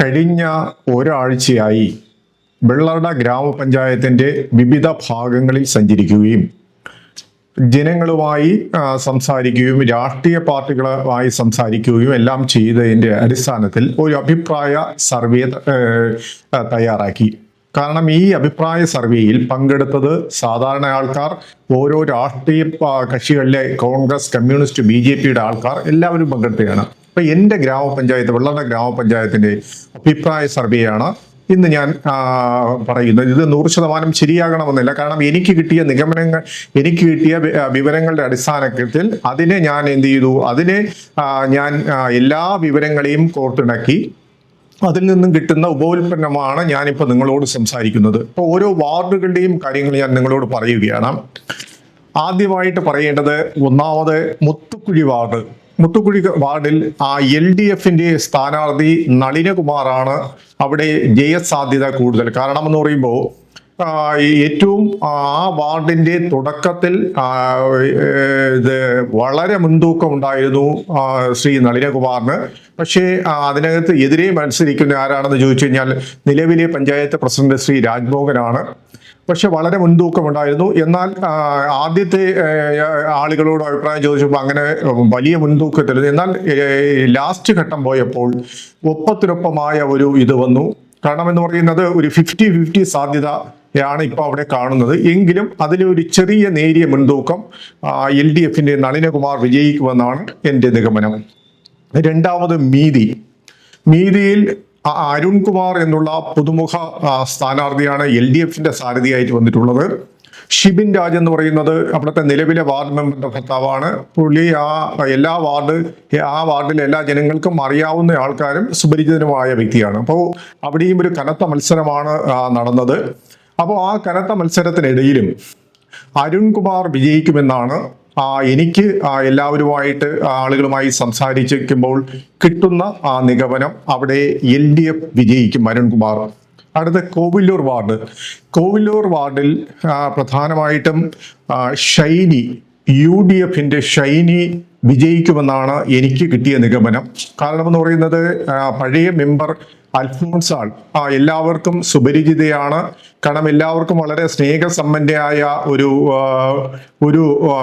കഴിഞ്ഞ ഒരാഴ്ചയായി വെള്ളറട ഗ്രാമപഞ്ചായത്തിന്റെ വിവിധ ഭാഗങ്ങളിൽ സഞ്ചരിക്കുകയും ജനങ്ങളുമായി സംസാരിക്കുകയും രാഷ്ട്രീയ പാർട്ടികളുമായി സംസാരിക്കുകയും എല്ലാം ചെയ്തതിന്റെ അടിസ്ഥാനത്തിൽ ഒരു അഭിപ്രായ സർവേ തയ്യാറാക്കി. കാരണം ഈ അഭിപ്രായ സർവേയിൽ പങ്കെടുത്തത് സാധാരണ ആൾക്കാർ ഓരോ രാഷ്ട്രീയ കക്ഷികളിലെ കോൺഗ്രസ് കമ്മ്യൂണിസ്റ്റ് ബി ആൾക്കാർ എല്ലാവരും പങ്കെടുത്തതാണ്. അപ്പൊ എന്റെ ഗ്രാമപഞ്ചായത്ത് വെള്ളറ ഗ്രാമപഞ്ചായത്തിന്റെ അഭിപ്രായ സർവേയാണ് ഇന്ന് ഞാൻ പറയുന്നത്. ഇത് നൂറ് ശതമാനം ശരിയാകണമെന്നില്ല. കാരണം എനിക്ക് കിട്ടിയ നിഗമനങ്ങൾ എനിക്ക് കിട്ടിയ വിവരങ്ങളുടെ അടിസ്ഥാനത്തിൽ അതിനെ ഞാൻ എന്ത് ചെയ്തു? അതിനെ ഞാൻ എല്ലാ വിവരങ്ങളെയും കോർത്തിണക്കി അതിൽ നിന്നും കിട്ടുന്ന ഉപോൽപ്പന്നമാണ് ഞാനിപ്പോൾ നിങ്ങളോട് സംസാരിക്കുന്നത്. ഇപ്പോൾ ഓരോ വാർഡുകളുടെയും കാര്യങ്ങൾ ഞാൻ നിങ്ങളോട് പറയുകയാണ്. ആദ്യമായിട്ട് പറയേണ്ടത് ഒന്നാമത് മുത്തുക്കുഴി വാർഡ്. മുത്തുക്കുഴി വാർഡിൽ ആ എൽ ഡി എഫിന്റെ സ്ഥാനാർത്ഥി നളിനകുമാറാണ് അവിടെ ജയസാധ്യത കൂടുതൽ. കാരണം എന്ന് പറയുമ്പോൾ ഏറ്റവും ആ വാർഡിന്റെ തുടക്കത്തിൽ ഇത് വളരെ മുൻതൂക്കം ഉണ്ടായിരുന്നു ശ്രീ നളിനകുമാറിന്. പക്ഷേ അതിനകത്ത് എതിരെ മത്സരിക്കുന്ന ആരാണെന്ന് ചോദിച്ചു കഴിഞ്ഞാൽ നിലവിലെ പഞ്ചായത്ത് പ്രസിഡന്റ് ശ്രീ രാജ്മോഹനാണ്. പക്ഷെ വളരെ മുൻതൂക്കമുണ്ടായിരുന്നു. എന്നാൽ ആദ്യത്തെ ആളുകളോട് അഭിപ്രായം ചോദിച്ചപ്പോൾ അങ്ങനെ വലിയ മുൻതൂക്കത്തില്ല എന്നാൽ ലാസ്റ്റ് ഘട്ടം പോയപ്പോൾ ഒപ്പത്തിനൊപ്പമായ ഒരു ഇത് വന്നു. കാരണം എന്ന് പറയുന്നത് ഒരു ഫിഫ്റ്റി ഫിഫ്റ്റി സാധ്യത ാണ് ഇപ്പോൾ അവിടെ കാണുന്നത്. എങ്കിലും അതിലൊരു ചെറിയ നേരിയ മുൻതൂക്കം എൽ ഡി എഫിന്റെ നളിനകുമാർ വിജയിക്കുമെന്നാണ് എന്റെ നിഗമനം. രണ്ടാമത് മീതി. മീതിയിൽ അരുൺകുമാർ എന്നുള്ള പുതുമുഖ സ്ഥാനാർത്ഥിയാണ് എൽ ഡി എഫിന്റെ സാരഥിയായിട്ട് വന്നിട്ടുള്ളത്. ഷിബിൻ രാജ് എന്ന് പറയുന്നത് അവിടുത്തെ നിലവിലെ വാർഡ് മെമ്പറിന്റെ ഭർത്താവാണ്. പുള്ളി ആ എല്ലാ വാർഡ് ആ വാർഡിലെ എല്ലാ ജനങ്ങൾക്കും അറിയാവുന്ന ആൾക്കാരും സുപരിചിതനുമായ വ്യക്തിയാണ്. അപ്പോൾ അവിടെയും ഒരു കനത്ത മത്സരമാണ് നടന്നത്. അപ്പോൾ ആ കനത്ത മത്സരത്തിനിടയിലും അരുൺകുമാർ വിജയിക്കുമെന്നാണ് എനിക്ക് എല്ലാവരുമായിട്ട് ആളുകളുമായി സംസാരിച്ചിരിക്കുമ്പോൾ കിട്ടുന്ന ആ നിഗമനം അവിടെ എൽ ഡി എഫ് വിജയിക്കും അരുൺകുമാർ. അടുത്ത കോവില്ലൂർ വാർഡ്. കോവില്ലൂർ വാർഡിൽ പ്രധാനമായിട്ടും ഷൈനി യു ഡി എഫിന്റെ ഷൈനി വിജയിക്കുമെന്നാണ് എനിക്ക് കിട്ടിയ നിഗമനം. കാരണം എന്ന് പറയുന്നത് പഴയ മെമ്പർ അൽഫോൺസാൾ ആ എല്ലാവർക്കും സുപരിചിതയാണ്. കാരണം എല്ലാവർക്കും വളരെ സ്നേഹസമ്പന്നയായ ഒരു ഒരു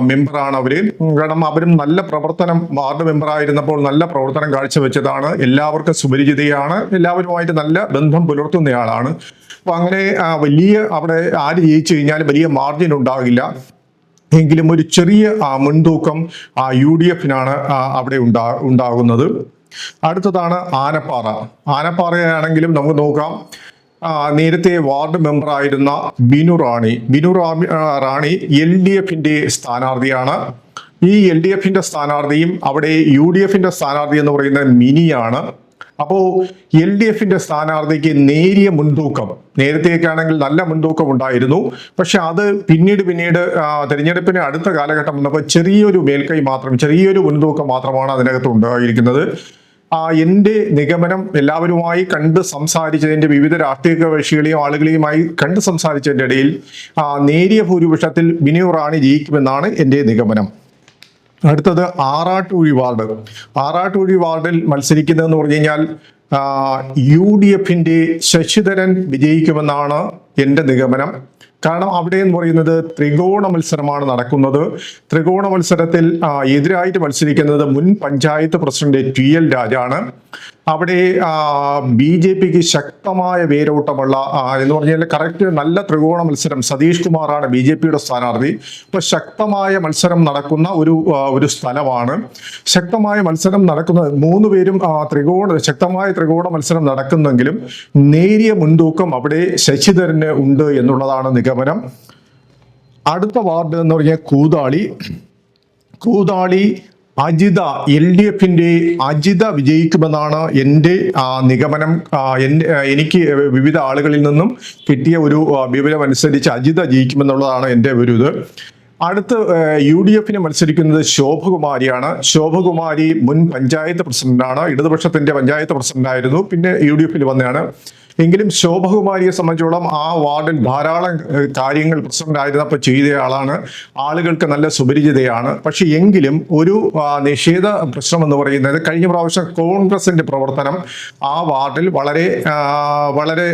മെമ്പറാണ് അവർ. കാരണം അവരും നല്ല പ്രവർത്തനം വാർഡ് മെമ്പറായിരുന്നപ്പോൾ നല്ല പ്രവർത്തനം കാഴ്ചവെച്ചതാണ്. എല്ലാവർക്കും സുപരിചിതയാണ്. എല്ലാവരുമായിട്ട് നല്ല ബന്ധം പുലർത്തുന്നയാളാണ്. അപ്പൊ അങ്ങനെ വലിയ അവിടെ ആര് ജയിച്ചു കഴിഞ്ഞാൽ വലിയ മാർജിൻ ഉണ്ടാകില്ല. എങ്കിലും ഒരു ചെറിയ മുൻതൂക്കം യു ഡി എഫിനാണ് അവിടെ ഉണ്ടാ ഉണ്ടാകുന്നത്. അടുത്തതാണ് ആനപ്പാറ. ആനപ്പാറയാണെങ്കിലും നമുക്ക് നോക്കാം. നേരത്തെ വാർഡ് മെമ്പറായിരുന്ന ബിനു റാണി. ബിനു റാണി എൽ ഡി എഫിന്റെ സ്ഥാനാർത്ഥിയാണ്. ഈ എൽ ഡി എഫിന്റെ സ്ഥാനാർത്ഥിയും അവിടെ യു ഡി എഫിന്റെ സ്ഥാനാർത്ഥി എന്ന് പറയുന്ന മിനിയാണ്. അപ്പോ എൽ ഡി എഫിന്റെ സ്ഥാനാർത്ഥിക്ക് നേരിയ മുൻതൂക്കം നേരത്തെയൊക്കെയാണെങ്കിൽ നല്ല മുൻതൂക്കം ഉണ്ടായിരുന്നു. പക്ഷെ അത് പിന്നീട് പിന്നീട് തെരഞ്ഞെടുപ്പിന് അടുത്ത കാലഘട്ടം വന്നപ്പോൾ ചെറിയൊരു മേൽക്കൈ മാത്രം ചെറിയൊരു മുൻതൂക്കം മാത്രമാണ് അതിനകത്ത് ഉണ്ടായിരിക്കുന്നത്. എന്റെ നിഗമനം എല്ലാവരുമായി കണ്ട് സംസാരിച്ചതിന്റെ വിവിധ രാഷ്ട്രീയ കക്ഷികളെയും ആളുകളെയുമായി കണ്ട് സംസാരിച്ചതിന്റെ ഇടയിൽ നേരിയ ഭൂരിപക്ഷത്തിൽ ബിനു റാണി ജയിക്കുമെന്നാണ് എന്റെ നിഗമനം. അടുത്തത് ആറാട്ടുകുഴി വാർഡ്. ആറാട്ടുകുഴി വാർഡിൽ മത്സരിക്കുന്നതെന്ന് പറഞ്ഞു കഴിഞ്ഞാൽ യു ഡി എഫിന്റെ ശശിധരൻ വിജയിക്കുമെന്നാണ് എന്റെ നിഗമനം. കാരണം അവിടെ എന്ന് പറയുന്നത് ത്രികോണ മത്സരമാണ് നടക്കുന്നത്. ത്രികോണ മത്സരത്തിൽ എതിരായിട്ട് മത്സരിക്കുന്നത് മുൻ പഞ്ചായത്ത് പ്രസിഡന്റ് ടി എൽ രാജാണ്. അവിടെ ബി ജെ പിക്ക് ശക്തമായ വേരോട്ടമുള്ള എന്ന് പറഞ്ഞാൽ കറക്റ്റ് നല്ല ത്രികോണ മത്സരം സതീഷ് കുമാറാണ് ബി ജെ പിയുടെ സ്ഥാനാർത്ഥി. ഇപ്പൊ ശക്തമായ മത്സരം നടക്കുന്ന ഒരു ഒരു സ്ഥലമാണ്. ശക്തമായ മത്സരം നടക്കുന്ന മൂന്ന് പേരും ത്രികോണ ശക്തമായ ത്രികോണ മത്സരം നടക്കുന്നെങ്കിലും നേരിയ മുൻതൂക്കം അവിടെ ശശിധരന് ഉണ്ട് എന്നുള്ളതാണ് നിഗമനം അടുത്ത വാർഡ് എന്ന് പറഞ്ഞ കൂതാളി. കൂതാളി അജിത എൽ ഡി എഫിന്റെ അജിത വിജയിക്കുമെന്നാണ് എന്റെ നിഗമനം. എന്റെ എനിക്ക് വിവിധ ആളുകളിൽ നിന്നും കിട്ടിയ ഒരു വിവരം അനുസരിച്ച് അജിത ജയിക്കുമെന്നുള്ളതാണ് എന്റെ ഒരു ഇത്. അടുത്ത് യു ഡി എഫിന് മത്സരിക്കുന്നത് ശോഭകുമാരിയാണ്. ശോഭകുമാരി മുൻ പഞ്ചായത്ത് പ്രസിഡന്റാണ് ഇടതുപക്ഷത്തിന്റെ പഞ്ചായത്ത് പ്രസിഡന്റായിരുന്നു പിന്നെ യു ഡി എഫിൽ വന്നതാണ്. എങ്കിലും ശോഭകുമാരിയെ സംബന്ധിച്ചോളം ആ വാർഡിൽ ധാരാളം കാര്യങ്ങൾ പ്രസിഡന്റ് ചെയ്ത ആളാണ്. ആളുകൾക്ക് നല്ല സുപരിചിതയാണ്. പക്ഷെ എങ്കിലും ഒരു നിഷേധ പ്രശ്നം എന്ന് പറയുന്നത് കഴിഞ്ഞ പ്രാവശ്യം കോൺഗ്രസിന്റെ പ്രവർത്തനം ആ വാർഡിൽ വളരെ വളരെ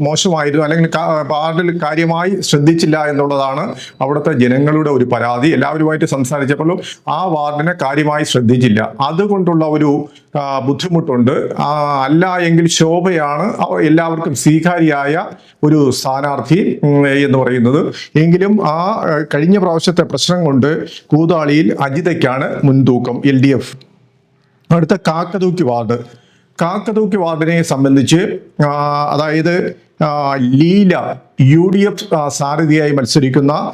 മോശമായിരുന്നു. അല്ലെങ്കിൽ വാർഡിൽ കാര്യമായി ശ്രദ്ധിച്ചില്ല എന്നുള്ളതാണ് അവിടുത്തെ ജനങ്ങളുടെ ഒരു പരാതി. എല്ലാവരുമായിട്ട് സംസാരിച്ചപ്പോൾ ആ വാർഡിനെ കാര്യമായി ശ്രദ്ധിച്ചില്ല. അതുകൊണ്ടുള്ള ഒരു ബുദ്ധിമുട്ടുണ്ട്. അല്ല എങ്കിൽ ശോഭയാണ് അവ- എല്ലാവർക്കും സ്വീകാര്യായ ഒരു സ്ഥാനാർത്ഥി എന്ന് പറയുന്നത്. എങ്കിലും ആ കഴിഞ്ഞ പ്രാവശ്യത്തെ പ്രശ്നം കൊണ്ട് കൂതാളിയിൽ അജിതയ്ക്കാണ് മുൻതൂക്കം എൽ ഡി എഫ്. അടുത്ത കാക്കതൂക്കി വാർഡ്. കാക്കതൂക്കി വാർഡിനെ സംബന്ധിച്ച് അതായത് ലീല യു ഡി എഫ് സാരഥിയായി മത്സരിക്കുന്ന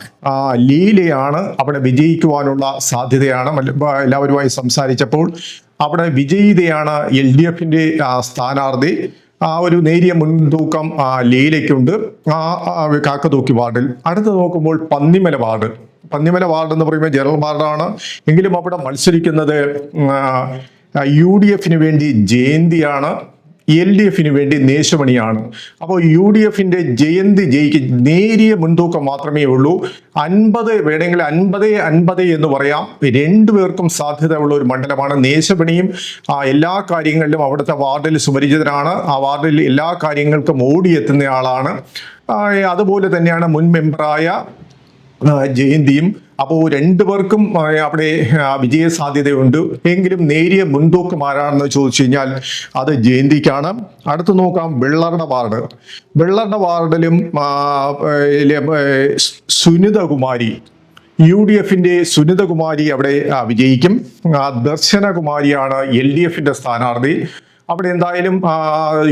ലീലയാണ് അവിടെ വിജയിക്കുവാനുള്ള സാധ്യതയാണ്. എല്ലാവരുമായി സംസാരിച്ചപ്പോൾ അവിടെ വിജയിതയാണ് എൽ ഡി എഫിന്റെ സ്ഥാനാർത്ഥി. ആ ഒരു നേരിയ മുൻതൂക്കം ആ, ലീലയ്ക്കുണ്ട്. ആ ആ, കാക്കതൂക്കി വാർഡിൽ. അടുത്ത് നോക്കുമ്പോൾ പന്നിമല വാർഡ്. പന്നിമല വാർഡ് എന്ന് പറയുമ്പോൾ ജനറൽ വാർഡാണ്. എങ്കിലും അവിടെ മത്സരിക്കുന്നത് യു ഡി എഫിന് വേണ്ടി ജയന്തിയാണ്. എൽ ഡി എഫിന് വേണ്ടി നേശമണിയാണ് അപ്പോൾ യു ഡി എഫിന്റെ ജയന്തി ജയിക്ക് നേരിയ മുൻതൂക്കം മാത്രമേ ഉള്ളൂ. അൻപത് വേണമെങ്കിൽ അൻപത് അൻപത് എന്ന് പറയാം. രണ്ടുപേർക്കും സാധ്യതയുള്ള ഒരു മണ്ഡലമാണ് നേശമണിയും ആ, എല്ലാ കാര്യങ്ങളിലും അവിടുത്തെ വാർഡിൽ സുപരിചിതരാണ് ആ വാർഡിൽ എല്ലാ കാര്യങ്ങൾക്കും ഓടിയെത്തുന്ന ആളാണ്. അതുപോലെ തന്നെയാണ് മുൻ മെമ്പറായ ജയന്തിയും അപ്പോൾ രണ്ടുപേർക്കും പേർക്കും അവിടെ വിജയ സാധ്യതയുണ്ട് എങ്കിലും നേരിയ മുൻതൂക്കം ആരാണെന്ന് ചോദിച്ചു കഴിഞ്ഞാൽ അത് ജയന്തിക്കാണ്. അടുത്ത് നോക്കാം വെള്ളറിന വാർഡ്. വെള്ളറിന വാർഡിലും സുനിതകുമാരി യു ഡി എഫിന്റെ സുനിതകുമാരി അവിടെ വിജയിക്കും. ദർശനകുമാരിയാണ് എൽ ഡി എഫിന്റെ സ്ഥാനാർത്ഥി. അവിടെ എന്തായാലും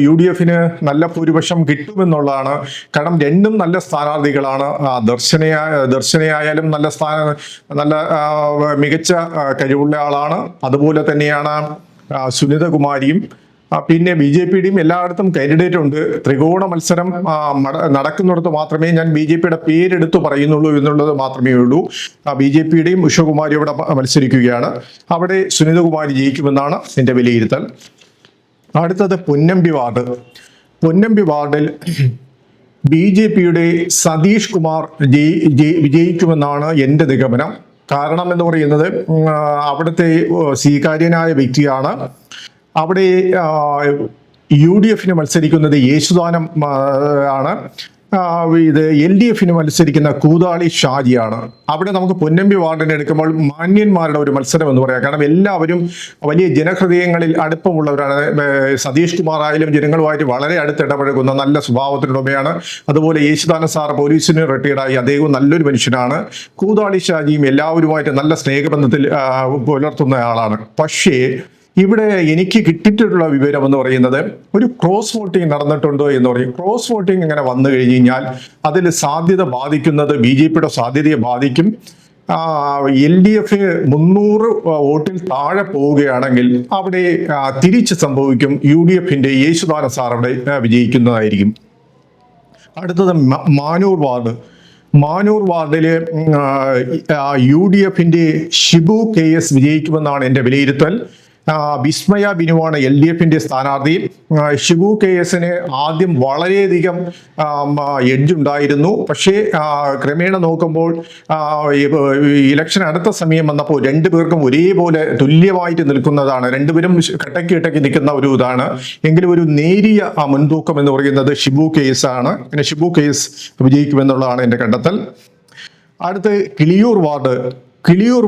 യു ഡി എഫിന് നല്ല ഭൂരിപക്ഷം കിട്ടുമെന്നുള്ളതാണ്. കാരണം രണ്ടും നല്ല സ്ഥാനാർത്ഥികളാണ്. ദർശനയ ദർശനയായ ദർശനയായാലും നല്ല സ്ഥാന നല്ല മികച്ച കഴിവുള്ള ആളാണ്. അതുപോലെ തന്നെയാണ് സുനിതകുമാരിയും. പിന്നെ ബി ജെ പിയുടെയും എല്ലായിടത്തും കാൻഡിഡേറ്റ് ഉണ്ട്. ത്രികോണ മത്സരം നടക്കുന്നിടത്ത് മാത്രമേ ഞാൻ ബി ജെ പിയുടെ പേരെടുത്ത് പറയുന്നുള്ളൂ എന്നുള്ളത് മാത്രമേ ഉള്ളൂ. ബി ജെ പിയുടെയും ഉഷകുമാരി ഇവിടെ മത്സരിക്കുകയാണ്. അവിടെ സുനിതകുമാരി ജയിക്കുമെന്നാണ് എന്റെ വിലയിരുത്തൽ. അടുത്തത് പൊന്നമ്പി വാർഡ്. പൊന്നമ്പി വാർഡിൽ ബി ജെ പിയുടെ സതീഷ് കുമാർ ജയി- ജയി- വിജയിക്കുമെന്നാണ് എന്റെ നിഗമനം. കാരണം എന്ന് പറയുന്നത് അവിടുത്തെ സ്വീകാര്യനായ വ്യക്തിയാണ്. അവിടെ യു ഡി എഫിന് മത്സരിക്കുന്നത് യേശുദാനം ആണ്. ഇത് എൽ ഡി എഫിന് മത്സരിക്കുന്ന കൂതാളി ഷാജിയാണ്. അവിടെ നമുക്ക് പൊന്നമ്പി വാർഡിനെ എടുക്കുമ്പോൾ മാന്യന്മാരുടെ ഒരു മത്സരം എന്ന് പറയാം. കാരണം എല്ലാവരും വലിയ ജനഹൃദയങ്ങളിൽ അടുപ്പമുള്ളവരാണ്. സതീഷ് കുമാർ ആയാലും ജനങ്ങളുമായിട്ട് വളരെ അടുത്ത് ഇടപഴകുന്ന നല്ല സ്വഭാവത്തിനുടമയാണ് അതുപോലെ യേശുദാന സാർ പോലീസിന് റിട്ടയർഡായി അദ്ദേഹവും നല്ലൊരു മനുഷ്യനാണ്. കൂതാളി ഷാജിയും എല്ലാവരുമായിട്ട് നല്ല സ്നേഹബന്ധത്തിൽ പുലർത്തുന്ന ആളാണ്. പക്ഷേ ഇവിടെ എനിക്ക് കിട്ടിയിട്ടുള്ള വിവരം എന്ന് പറയുന്നത് ഒരു ക്രോസ് വോട്ടിംഗ് നടന്നിട്ടുണ്ടോ എന്ന് പറയും. ക്രോസ് വോട്ടിംഗ് ഇങ്ങനെ വന്നു കഴിഞ്ഞ് കഴിഞ്ഞാൽ അതിൽ സാധ്യത ബാധിക്കുന്നത് ബി ജെ പിയുടെ സാധ്യതയെ ബാധിക്കും. എൽ ഡി എഫ് മുന്നൂറ് വോട്ടിൽ താഴെ പോവുകയാണെങ്കിൽ അവിടെ തിരിച്ച് സംഭവിക്കും. യു ഡി എഫിന്റെ യേശുദാന സാർ അവിടെ വിജയിക്കുന്നതായിരിക്കും. അടുത്തത് മാനൂർ വാർഡ്. മാനൂർ വാർഡിൽ യു ഡി എഫിന്റെ ഷിബു കെ എസ് വിജയിക്കുമെന്നാണ് എന്റെ വിലയിരുത്തൽ. വിസ്മയ ബിനുവാണ് എൽ ഡി എഫിന്റെ സ്ഥാനാർത്ഥി. ഷിബു കെ എസിന് ആദ്യം വളരെയധികം എഡ്ജ് ഉണ്ടായിരുന്നു. പക്ഷേ ക്രമേണ നോക്കുമ്പോൾ ഇലക്ഷൻ അടുത്ത സമയം വന്നപ്പോൾ രണ്ടു പേർക്കും ഒരേപോലെ തുല്യമായിട്ട് നിൽക്കുന്നതാണ്. രണ്ടുപേരും കട്ടയ്ക്ക് ഇട്ടക്കി നിൽക്കുന്ന ഒരു ഇതാണ്. എങ്കിലും ഒരു നേരിയ മുൻതൂക്കം എന്ന് പറയുന്നത് ഷിബു കേസ് ആണ്. പിന്നെ ഷിബു കേസ് വിജയിക്കുമെന്നുള്ളതാണ് എന്റെ കണ്ടെത്തൽ. അടുത്ത് കിളിയൂർ വാർഡ് കിളിയൂർ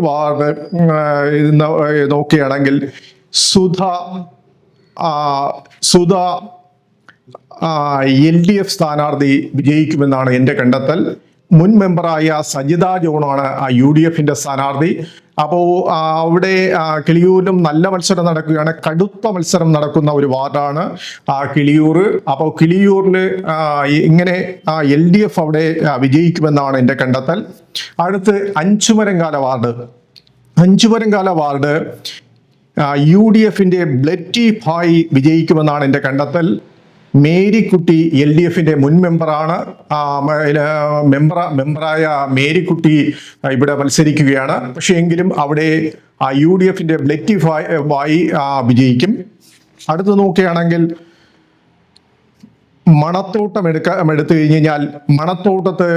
നോ- നോക്കുകയാണെങ്കിൽ Sudha Sudha L D F സ്ഥാനാർത്ഥി വിജയിക്കുമെന്നാണ് എന്റെ കണ്ടെത്തൽ. മുൻ മെമ്പറായ സജിത ജോണാണ് ആ യു ഡി എഫിന്റെ സ്ഥാനാർത്ഥി. അപ്പോൾ അവിടെ കിളിയൂരിലും നല്ല മത്സരം നടക്കുകയാണ്. കടുത്ത മത്സരം നടക്കുന്ന ഒരു വാർഡാണ് ആ കിളിയൂർ. അപ്പോൾ കിളിയൂരിൽ ഇങ്ങനെ എൽ ഡി എഫ് അവിടെ വിജയിക്കുമെന്നാണ് എന്റെ കണ്ടെത്തൽ. അടുത്ത് Anchumarankala ward. Anchumarankala ward U D എഫിന്റെ ബ്ലറ്റി ഭായ് വിജയിക്കുമെന്നാണ് എന്റെ കണ്ടെത്തൽ. മേരിക്കുട്ടി എൽ ഡി എഫിന്റെ മുൻ മെമ്പറാണ് മെമ്പർ മെമ്പറ മെമ്പറായ മേരിക്കുട്ടി ഇവിടെ മത്സരിക്കുകയാണ്. പക്ഷേ എങ്കിലും അവിടെ യു ഡി എഫിന്റെ ബ്ലറ്റി ഭായ് വിജയിക്കും. അടുത്ത് നോക്കുകയാണെങ്കിൽ മണത്തോട്ടം എടുക്ക എടുത്തു കഴിഞ്ഞ് കഴിഞ്ഞാൽ മണത്തോട്ടത്ത്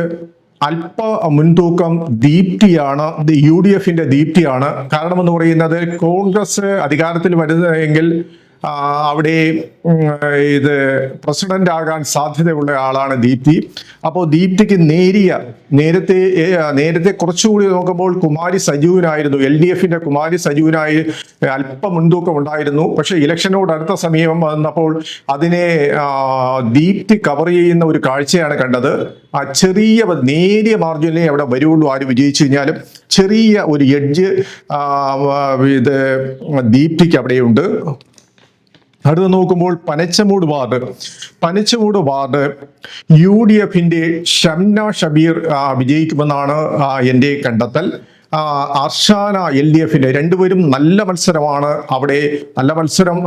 അല്പ മുൻതൂക്കം ദീപ്തിയാണ് യു ഡി എഫിന്റെ ദീപ്തിയാണ്. കാരണം എന്ന് പറയുന്നത് കോൺഗ്രസ് അധികാരത്തിൽ വരുന്നതെങ്കിൽ അവിടെ ഇത് പ്രസിഡന്റ് ആകാൻ സാധ്യതയുള്ള ആളാണ് ദീപ്തി. അപ്പോൾ ദീപ്തിക്ക് നേരിയ നേരത്തെ നേരത്തെ കുറച്ചുകൂടി നോക്കുമ്പോൾ കുമാരി സജീവനായിരുന്നു. എൽ ഡി എഫിന്റെ കുമാരി സജീവനായി അല്പം മുൻതൂക്കം ഉണ്ടായിരുന്നു. പക്ഷേ ഇലക്ഷനോട് അടുത്ത സമീപം വന്നപ്പോൾ അതിനെ ദീപ്തി കവർ ചെയ്യുന്ന ഒരു കാഴ്ചയാണ് കണ്ടത്. ആ ചെറിയ നേരിയ മാർജിനിലേ അവിടെ വരുള്ളൂ ആര് വിജയിച്ചു കഴിഞ്ഞാലും. ചെറിയ ഒരു എഡ്ജ് ഇത് ദീപ്തിക്ക് അവിടെയുണ്ട്. അടുത്ത് നോക്കുമ്പോൾ Panachamoodu ward. Panachamoodu ward U D എഫിന്റെ ഷംന ഷബീർ വിജയിക്കുമെന്നാണ് എന്റെ കണ്ടെത്തൽ. അർഷാന എൽ ഡി എഫിന്റെ രണ്ടുപേരും നല്ല മത്സരമാണ്. അവിടെ നല്ല മത്സരം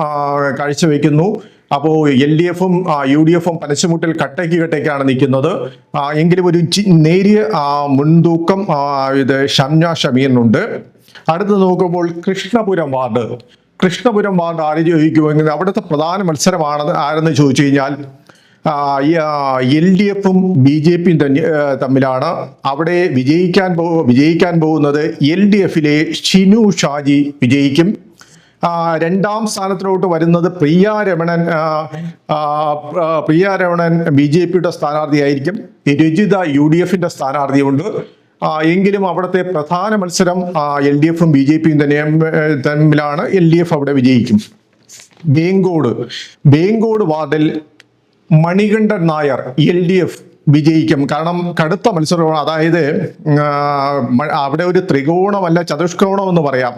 കാഴ്ചവെക്കുന്നു. അപ്പോൾ എൽ ഡി എഫും യു ഡി എഫും പനച്ചമുട്ടിൽ കട്ടയ്ക്ക് കട്ടയ്ക്കാണ് നിൽക്കുന്നത്. എങ്കിലും ഒരു നേരിയ മുൻതൂക്കം ഇത് ഷംന ഷമീറിനുണ്ട് അടുത്ത് നോക്കുമ്പോൾ കൃഷ്ണപുരം വാർഡ് കൃഷ്ണപുരം വാർഡ് ആര് ചോദിക്കുമെങ്കിൽ അവിടുത്തെ പ്രധാന മത്സരമാണ് ആരെന്ന് ചോദിച്ചു കഴിഞ്ഞാൽ എൽ ഡി എഫും ബി ജെ പിയും തന്നെ തമ്മിലാണ്. അവിടെ വിജയിക്കാൻ പോ വിജയിക്കാൻ പോകുന്നത് എൽ ഡി എഫിലെ ഷിനു ഷാജി വിജയിക്കും. രണ്ടാം സ്ഥാനത്തിലോട്ട് വരുന്നത് പ്രിയ രമണൻ പ്രിയ രമണൻ ബി ജെ പിയുടെ സ്ഥാനാർത്ഥിയായിരിക്കും. രജിത യു ഡി എഫിന്റെ സ്ഥാനാർത്ഥിയുണ്ട്. എങ്കിലും അവിടുത്തെ പ്രധാന മത്സരം എൽ ഡി എഫും ബി ജെ പിയും തന്നെ തമ്മിലാണ് എൽ ഡി എഫ് അവിടെ വിജയിക്കും. ബേങ്കോട് ബേങ്കോട് വാർഡിൽ Manikandan Nair L D F വിജയിക്കും. കാരണം കടുത്ത മത്സരമാണ്. അതായത് അവിടെ ഒരു ത്രികോണമല്ല ചതുഷ്കോണം എന്ന് പറയാം.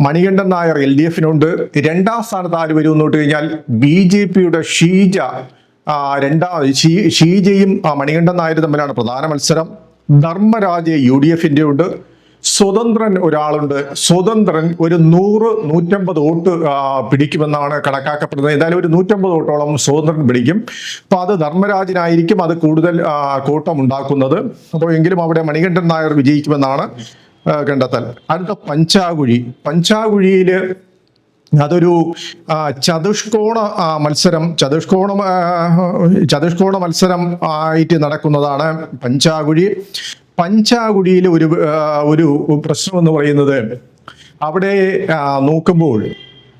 മണികണ്ഠൻ നായർ എൽ ഡി എഫിനുണ്ട്. രണ്ടാം സ്ഥാനത്ത് ആര് വരും എന്ന് കഴിഞ്ഞാൽ ബി ജെ പിയുടെ ഷീജ രണ്ടാം ഷീജയും മണികണ്ഠൻ നായരും തമ്മിലാണ് പ്രധാന മത്സരം. ധർമ്മരാജ് യു ഡി എഫിന്റെ ഉണ്ട് സ്വതന്ത്രൻ ഒരാളുണ്ട്. സ്വതന്ത്രൻ ഒരു നൂറ് നൂറ്റമ്പത് വോട്ട് പിടിക്കുമെന്നാണ് കണക്കാക്കപ്പെടുന്നത്. ഏതായാലും ഒരു നൂറ്റമ്പത് വോട്ടോളം സ്വതന്ത്രൻ പിടിക്കും. അപ്പൊ അത് ധർമ്മരാജനായിരിക്കും അത് കൂടുതൽ കോട്ടം ഉണ്ടാക്കുന്നത് അപ്പോൾ എങ്കിലും അവിടെ മണികണ്ഠൻ നായർ വിജയിക്കുമെന്നാണ് കണ്ടെത്തൽ. അടുത്ത പഞ്ചാകുഴി. പഞ്ചാകുഴിയിൽ അതൊരു ചതുഷ്കോണ മത്സരം ചതുഷ്കോണ ചതുഷ്കോണ മത്സരം ആയിട്ട് നടക്കുന്നതാണ് പഞ്ചാകുഴി. പഞ്ചാകുഴിയിൽ ഒരു ഒരു പ്രശ്നം എന്ന് പറയുന്നത് അവിടെ നോക്കുമ്പോൾ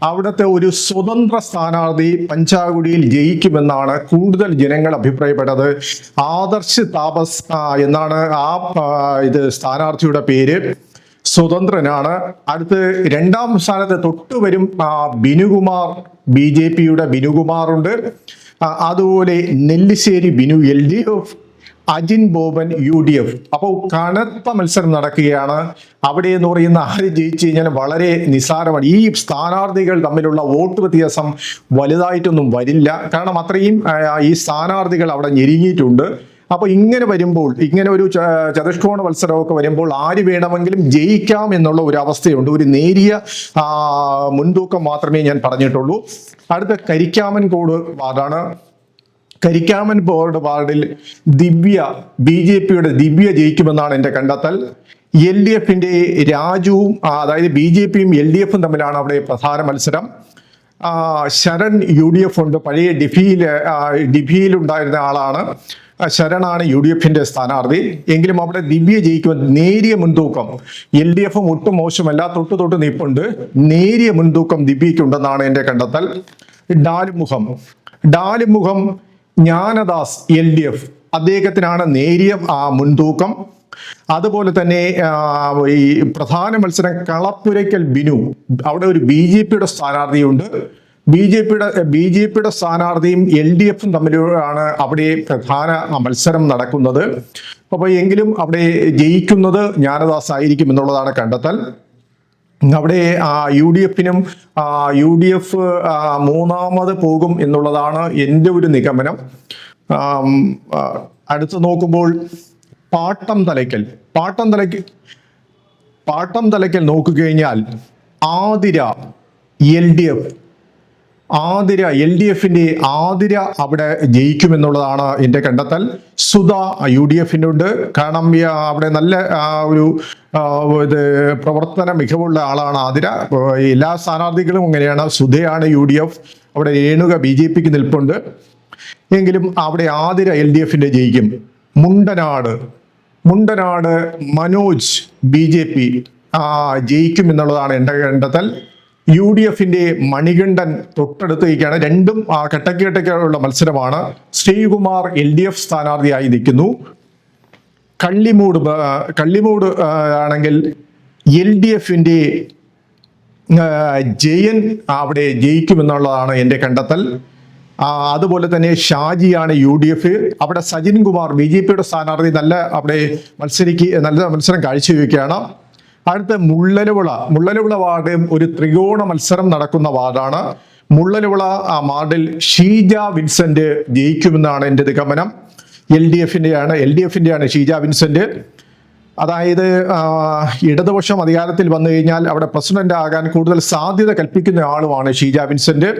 അവിടുത്തെ ഒരു സ്വതന്ത്ര സ്ഥാനാർത്ഥി പഞ്ചാകുടിയിൽ ജയിക്കുമെന്നാണ് കൂടുതൽ ജനങ്ങൾ അഭിപ്രായപ്പെട്ടത്. ആദർശ് താപസ് എന്നാണ് ആ, ഇത് സ്ഥാനാർത്ഥിയുടെ പേര്. സ്വതന്ത്രനാണ്. അടുത്ത് രണ്ടാം സ്ഥാനത്ത് തൊട്ട് വരും ബിനുകുമാർ ബി ജെ പിയുടെ ബിനുകുമാറുണ്ട്. ഉണ്ട് അതുപോലെ Nellissery Binu L D F Ajin Boban U D F. അപ്പോൾ കനത്ത മത്സരം നടക്കുകയാണ്. അവിടെ എന്ന് പറയുന്ന ആര് ജയിച്ചു കഴിഞ്ഞാൽ വളരെ നിസ്സാരമാണ്. ഈ സ്ഥാനാർത്ഥികൾ തമ്മിലുള്ള വോട്ട് വ്യത്യാസം വലുതായിട്ടൊന്നും വരില്ല. കാരണം അത്രയും ഈ സ്ഥാനാർത്ഥികൾ അവിടെ ഞെരുങ്ങിയിട്ടുണ്ട്. അപ്പോൾ ഇങ്ങനെ വരുമ്പോൾ ഇങ്ങനെ ഒരു ചതുഷ്കോണ മത്സരമൊക്കെ വരുമ്പോൾ ആര് വേണമെങ്കിലും ജയിക്കാം എന്നുള്ള ഒരു അവസ്ഥയുണ്ട്. ഒരു നേരിയ മുൻതൂക്കം മാത്രമേ ഞാൻ പറഞ്ഞിട്ടുള്ളൂ. അടുത്ത കരിക്കാമൻ കോഡ് വാർഡാണ്. കരിക്കാമൻ ബോർഡ് വാർഡിൽ ദിവ്യ ബി ജെ പിയുടെ ദിവ്യ ജയിക്കുമെന്നാണ് എന്റെ കണ്ടെത്തൽ. എൽ ഡി എഫിന്റെ രാജുവും അതായത് ബി ജെ പിയും എൽ ഡി എഫും തമ്മിലാണ് അവിടെ പ്രധാന മത്സരം. ശരൺ യു ഡി എഫ് ഉണ്ട്. പഴയ ഡിഫിയിൽ ഉണ്ടായിരുന്ന ആളാണ്. ശരണാണ് യു ഡി എഫിന്റെ സ്ഥാനാർത്ഥി. എങ്കിലും അവിടെ ദിവ്യ ജയിക്കുവാൻ നേരിയ മുൻതൂക്കം. എൽ ഡി എഫും ഒട്ടും മോശമല്ല. തൊട്ട് തൊട്ട് നിപ്പുണ്ട്. നേരിയ മുൻതൂക്കം ദിവ്യയ്ക്കുണ്ടെന്നാണ് എന്റെ കണ്ടെത്തൽ. Dalumukham. Dalumukham Jnanadas L D F. അദ്ദേഹത്തിനാണ് നേരിയ ആ, മുൻതൂക്കം. അതുപോലെ തന്നെ ഈ പ്രധാന മത്സരം കളപ്പുരയ്ക്കൽ ബിനു. അവിടെ ഒരു ബി ജെ പിയുടെ സ്ഥാനാർത്ഥിയുണ്ട്. ബി ജെ പിയുടെ ബി ജെ പിയുടെ സ്ഥാനാർത്ഥിയും എൽ ഡി എഫും തമ്മിലാണ് അവിടെ പ്രധാന മത്സരം നടക്കുന്നത്. അപ്പോൾ എങ്കിലും അവിടെ ജയിക്കുന്നത് ജ്ഞാനദാസ് ആയിരിക്കും എന്നുള്ളതാണ് കണ്ടെത്തൽ. അവിടെ യു ഡി എഫിനും യു ഡി എഫ് മൂന്നാമത് പോകും എന്നുള്ളതാണ് എന്റെ ഒരു നിഗമനം. അടുത്ത് നോക്കുമ്പോൾ പാട്ടം തലയ്ക്കൽ. പാട്ടം തലയ്ക്ക് പാട്ടം തലയ്ക്കൽ നോക്കിക്കഴിഞ്ഞാൽ Athira L D F Athira L D എഫിന്റെ ആതിര അവിടെ ജയിക്കുമെന്നുള്ളതാണ് എന്റെ കണ്ടെത്തൽ. സുധ യു ഡി എഫിനുണ്ട് കാരണം അവിടെ നല്ല ഒരു ഇത് പ്രവർത്തന മികവുള്ള ആളാണ് ആതിര. എല്ലാ സ്ഥാനാർത്ഥികളും അങ്ങനെയാണ് സുധയാണ് യു ഡി എഫ്. അവിടെ രേണുക ബി ജെ പിക്ക് നിൽപ്പുണ്ട്. എങ്കിലും അവിടെ ആതിര എൽ ഡി എഫിന്റെ ജയിക്കും. Mundanad Mundanad Manoj B J P ജയിക്കും എന്നുള്ളതാണ് എന്റെ കണ്ടെത്തൽ. യു ഡി എഫിന്റെ മണികണ്ഠൻ തൊട്ടടുത്തേക്കാണ് രണ്ടും ആ, കെട്ടക്ക് കെട്ടക്കുള്ള മത്സരമാണ്. ശ്രീകുമാർ എൽ ഡി എഫ് സ്ഥാനാർത്ഥിയായി നിൽക്കുന്നു. കള്ളിമൂട് കള്ളിമൂട് ആണെങ്കിൽ എൽ ഡി എഫിന്റെ ജയൻ അവിടെ ജയിക്കുമെന്നുള്ളതാണ് എന്റെ കണ്ടെത്തൽ. അതുപോലെ തന്നെ ഷാജിയാണ് യു ഡി എഫ്. അവിടെ സജിൻ കുമാർ ബി ജെ പിയുടെ സ്ഥാനാർത്ഥി നല്ല അവിടെ മത്സരിക്കുക നല്ല മത്സരം കാഴ്ചവെക്കുകയാണ്. അടുത്ത മുള്ളലുവിള മുള്ളലുവിള വാർഡ് ഒരു ത്രികോണ മത്സരം നടക്കുന്ന വാർഡാണ്. മുള്ളലുവിള ആ, വാർഡിൽ ഷീജ വിൻസെന്റ് ജയിക്കുമെന്നാണ് എന്റെ നിഗമനം. എൽ ഡി എഫിന്റെയാണ് എൽ ഡി എഫിന്റെയാണ് ഷീജ വിൻസെന്റ്. അതായത് ഇടതുപക്ഷം അധികാരത്തിൽ വന്നു കഴിഞ്ഞാൽ അവിടെ പ്രസിഡന്റ് ആകാൻ കൂടുതൽ സാധ്യത കൽപ്പിക്കുന്ന ആളുമാണ് ഷീജ വിൻസെന്റ്.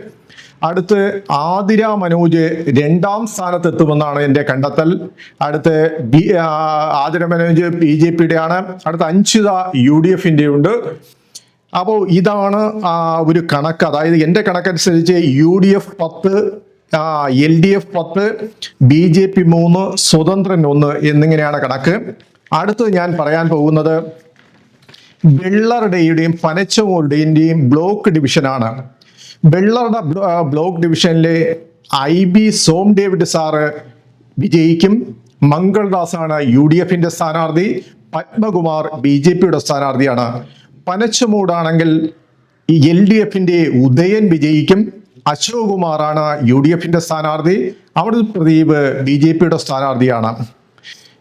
അടുത്ത് ആതിര മനോജ് രണ്ടാം സ്ഥാനത്തെത്തുമെന്നാണ് എന്റെ കണ്ടെത്തൽ. അടുത്ത് B Athira Manoj B J പിയുടെ ആണ് അടുത്ത അഞ്ചിത യു ഡി എഫിന്റെ ഉണ്ട് അപ്പോൾ ഇതാണ് ഒരു കണക്ക്. അതായത് എന്റെ കണക്കനുസരിച്ച് യു ഡി എഫ് പത്ത് എൽ ഡി എഫ് പത്ത് ബി ജെ പി മൂന്ന് സ്വതന്ത്രൻ ഒന്ന് എന്നിങ്ങനെയാണ് കണക്ക്. അടുത്ത് ഞാൻ പറയാൻ പോകുന്നത് വെള്ളറുടെയും പനച്ചമൂരുടെയും ബ്ലോക്ക് ഡിവിഷനാണ്. വെള്ളറുടെ ബ്ലോക്ക് ഡിവിഷനിലെ I B Som David sir വിജയിക്കും. മംഗൾദാസാണ് യു ഡി എഫിന്റെ സ്ഥാനാർത്ഥി. പത്മകുമാർ ബി ജെ പിയുടെ സ്ഥാനാർത്ഥിയാണ്. പനച്ചുമൂടാണെങ്കിൽ എൽ ഡി എഫിന്റെ ഉദയൻ വിജയിക്കും. അശോക് കുമാറാണ് യു ഡി എഫിന്റെ സ്ഥാനാർത്ഥി. അവിടെ പ്രദീപ് ബി ജെ പിയുടെ സ്ഥാനാർത്ഥിയാണ്.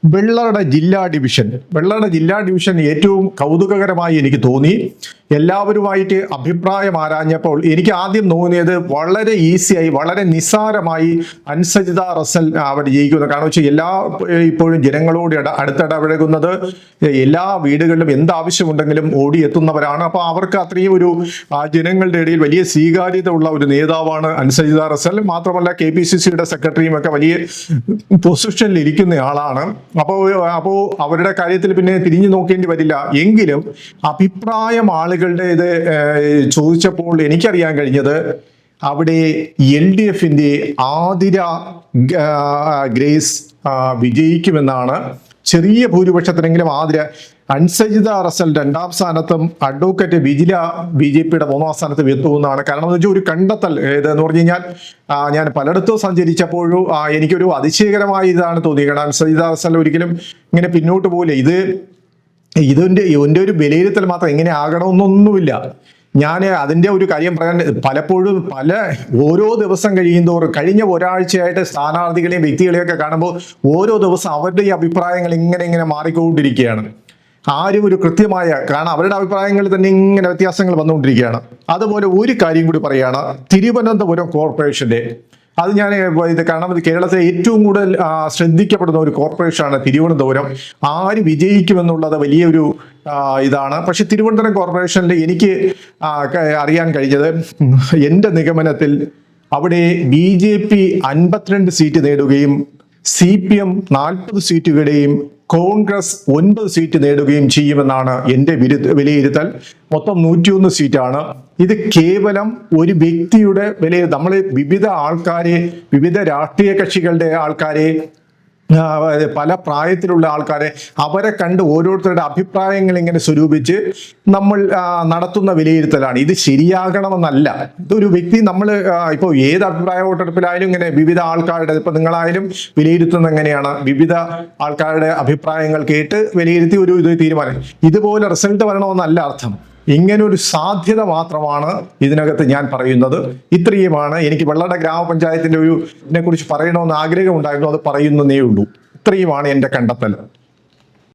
വെള്ളറുടെ ജില്ലാ ഡിവിഷൻ. വെള്ളറുടെ ജില്ലാ ഡിവിഷൻ ഏറ്റവും കൗതുകകരമായി എനിക്ക് തോന്നി. എല്ലാവരുമായിട്ട് അഭിപ്രായം ആരാഞ്ഞപ്പോൾ എനിക്ക് ആദ്യം തോന്നിയത് വളരെ ഈസിയായി വളരെ നിസ്സാരമായി അൻസജിത റസൽ അവർ ജയിക്കുന്നത് കാരണം വെച്ചാൽ എല്ലാ ഇപ്പോഴും ജനങ്ങളോട് അടുത്തിടപഴകുന്നത് എല്ലാ വീടുകളിലും എന്താവശ്യമുണ്ടെങ്കിലും ഓടി ഓടിയെത്തുന്നവരാണ്. അപ്പോൾ അവർക്ക് അത്രയും ഒരു ജനങ്ങളുടെ ഇടയിൽ വലിയ സ്വീകാര്യത ഉള്ള ഒരു നേതാവാണ് അൻസജിത റസൽ. മാത്രമല്ല കെ പി സി സിയുടെ സെക്രട്ടറിയും ഒക്കെ വലിയ പൊസിഷനിൽ ഇരിക്കുന്ന ആളാണ്. അപ്പോൾ അപ്പോൾ അവരുടെ കാര്യത്തിൽ പിന്നെ തിരിഞ്ഞു നോക്കേണ്ടി വരില്ല. എങ്കിലും അഭിപ്രായം ആളുകളുടെ ഇത് ചോദിച്ചപ്പോൾ എനിക്കറിയാൻ കഴിഞ്ഞത് അവിടെ എൽ ഡി എഫിന്റെ ആതിര ഗ്രേസ് വിജയിക്കുമെന്നാണ്. ചെറിയ ഭൂരിപക്ഷത്തിനെങ്കിലും ആതിര. അൻസജിത റസൽ രണ്ടാം സ്ഥാനത്തും അഡ്വക്കേറ്റ് വിജില ബി ജെ പിയുടെ മൂന്നാം സ്ഥാനത്തും എത്തുമെന്നാണ്. കാരണം എന്ന് വെച്ചാൽ ഒരു കണ്ടെത്തൽ ഇതെന്ന് പറഞ്ഞു കഴിഞ്ഞാൽ ഞാൻ പലയിടത്തും സഞ്ചരിച്ചപ്പോഴും എനിക്കൊരു അതിശയകരമായ ഇതാണ് തോന്നിയത്. കാരണം അൻസജിത റസൽ ഒരിക്കലും ഇങ്ങനെ പിന്നോട്ട് പോകില്ല ഇത് ഇതിന്റെ ഇവന്റെ ഒരു വിലയിരുത്തൽ മാത്രം എങ്ങനെ ആകണമെന്നൊന്നുമില്ല. ഞാൻ അതിന്റെ ഒരു കാര്യം പറയാൻ പലപ്പോഴും പല ഓരോ ദിവസം കഴിയുന്തോറും കഴിഞ്ഞ ഒരാഴ്ചയായിട്ട് സ്ഥാനാർത്ഥികളെയും വ്യക്തികളെയും ഒക്കെ കാണുമ്പോൾ ഓരോ ദിവസം അവരുടെ ഈ അഭിപ്രായങ്ങൾ ഇങ്ങനെ ഇങ്ങനെ മാറിക്കൊണ്ടിരിക്കുകയാണ്. ആരും ഒരു കൃത്യമായ കാരണം അവരുടെ അഭിപ്രായങ്ങളിൽ തന്നെ ഇങ്ങനെ വ്യത്യാസങ്ങൾ വന്നുകൊണ്ടിരിക്കുകയാണ്. അതുപോലെ ഒരു കാര്യം കൂടി പറയുകയാണ്. തിരുവനന്തപുരം കോർപ്പറേഷന്റെ അത് ഞാൻ ഇത് കാരണം കേരളത്തിലെ ഏറ്റവും കൂടുതൽ ശ്രദ്ധിക്കപ്പെടുന്ന ഒരു കോർപ്പറേഷനാണ് തിരുവനന്തപുരം. ആര് വിജയിക്കുമെന്നുള്ളത് വലിയൊരു ഇതാണ്. പക്ഷെ തിരുവനന്തപുരം കോർപ്പറേഷനിൽ എനിക്ക് അറിയാൻ കഴിഞ്ഞത് എന്റെ നിഗമനത്തിൽ അവിടെ ബി ജെ പി അൻപത്തിരണ്ട് സീറ്റ് നേടുകയും സി പി എം നാൽപ്പത് സീറ്റുകളുടെയും കോൺഗ്രസ് ഒൻപത് സീറ്റ് നേടുകയും ചെയ്യുമെന്നാണ് എന്റെ വിലയിരുത്തൽ. മൊത്തം നൂറ്റിയൊന്ന് സീറ്റാണ്. ഇത് കേവലം ഒരു വ്യക്തിയുടെ വില നമ്മൾ വിവിധ ആൾക്കാരെ വിവിധ രാഷ്ട്രീയ കക്ഷികളുടെ ആൾക്കാരെ പല പ്രായത്തിലുള്ള ആൾക്കാരെ അവരെ കണ്ട് ഓരോരുത്തരുടെ അഭിപ്രായങ്ങൾ ഇങ്ങനെ സ്വരൂപിച്ച് നമ്മൾ നടത്തുന്ന വിലയിരുത്തലാണ്. ഇത് ശരിയാകണമെന്നല്ല. ഇതൊരു വ്യക്തി നമ്മൾ ഇപ്പോൾ ഏത് അഭിപ്രായ വോട്ടെടുപ്പിലായാലും ഇങ്ങനെ വിവിധ ആൾക്കാരുടെ ഇപ്പം നിങ്ങളായാലും വിലയിരുത്തുന്ന എങ്ങനെയാണ്? വിവിധ ആൾക്കാരുടെ അഭിപ്രായങ്ങൾ കേട്ട് വിലയിരുത്തി ഒരു ഇത് തീരുമാനം. ഇതുപോലെ റിസൾട്ട് വരണമെന്നല്ല അർത്ഥം. ഇങ്ങനെ ഒരു സാധ്യത മാത്രമാണ് ഇതിനകത്ത് ഞാൻ പറയുന്നത്. ഇത്രയുമാണ്. എനിക്ക് വെള്ളട ഗ്രാമപഞ്ചായത്തിന്റെ ഒരു ഇതിനെക്കുറിച്ച് പറയണമെന്ന് ആഗ്രഹമുണ്ടായിരുന്നു. അത് പറയുന്നതേ ഉള്ളൂ. ഇത്രയുമാണ് എന്റെ കണ്ടെത്തൽ.